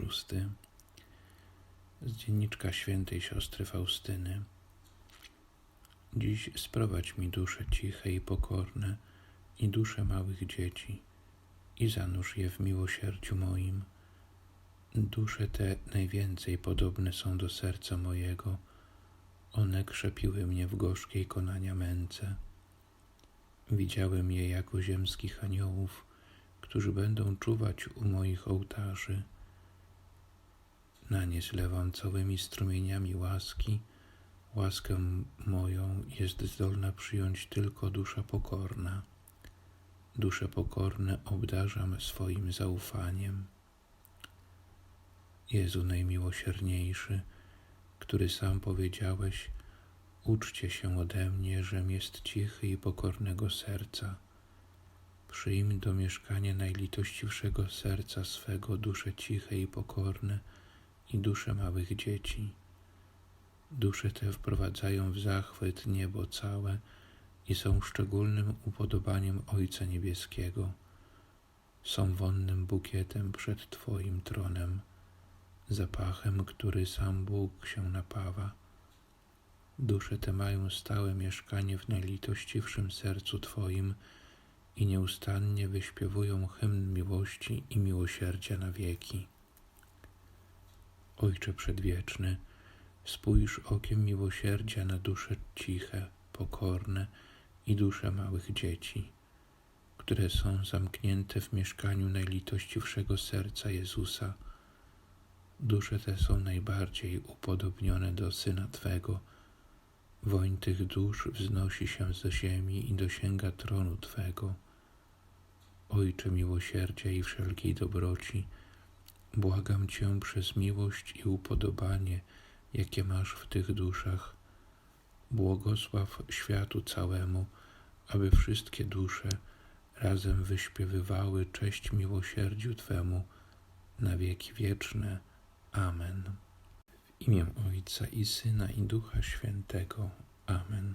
szósty. Z dzienniczka świętej siostry Faustyny. Dziś sprowadź mi dusze ciche i pokorne i dusze małych dzieci i zanurz je w miłosierdziu moim. Dusze te najwięcej podobne są do serca mojego, one krzepiły mnie w gorzkiej konania męce. Widziałem je jako ziemskich aniołów, którzy będą czuwać u moich ołtarzy. Na nie zlewam całymi strumieniami łaski. Łaskę moją jest zdolna przyjąć tylko dusza pokorna. Dusze pokorne obdarzam swoim zaufaniem. Jezu najmiłosierniejszy, który sam powiedziałeś, Uczcie się ode mnie, żem jest cichy i pokornego serca. Przyjm do mieszkania najlitościwszego serca swego dusze ciche i pokorne i dusze małych dzieci. Dusze te wprowadzają w zachwyt niebo całe i są szczególnym upodobaniem Ojca Niebieskiego. Są wonnym bukietem przed Twoim tronem, zapachem, który sam Bóg się napawa. Dusze te mają stałe mieszkanie w najlitościwszym sercu Twoim i nieustannie wyśpiewują hymn miłości i miłosierdzia na wieki. Ojcze Przedwieczny, spójrz okiem miłosierdzia na dusze ciche, pokorne i dusze małych dzieci, które są zamknięte w mieszkaniu najlitościwszego serca Jezusa. Dusze te są najbardziej upodobnione do Syna Twego, Woń tych dusz wznosi się ze ziemi i dosięga tronu Twego. Ojcze miłosierdzia i wszelkiej dobroci, błagam Cię przez miłość i upodobanie, jakie masz w tych duszach. Błogosław światu całemu, aby wszystkie dusze razem wyśpiewywały cześć miłosierdziu Twemu na wieki wieczne. Amen. W imię Ojca i Syna i Ducha Świętego. Amen.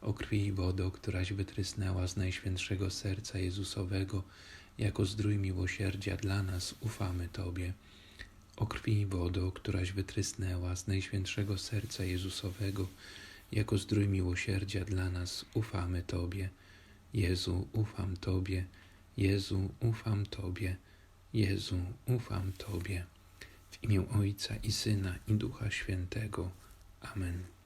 O krwi i wodo, któraś wytrysnęła z Najświętszego Serca Jezusowego, jako zdrój miłosierdzia dla nas, ufamy Tobie. O krwi i wodo, któraś wytrysnęła z Najświętszego Serca Jezusowego, jako zdrój miłosierdzia dla nas, ufamy Tobie. Jezu, ufam Tobie. Jezu, ufam Tobie. Jezu, ufam Tobie. W imię Ojca i Syna i Ducha Świętego. Amen.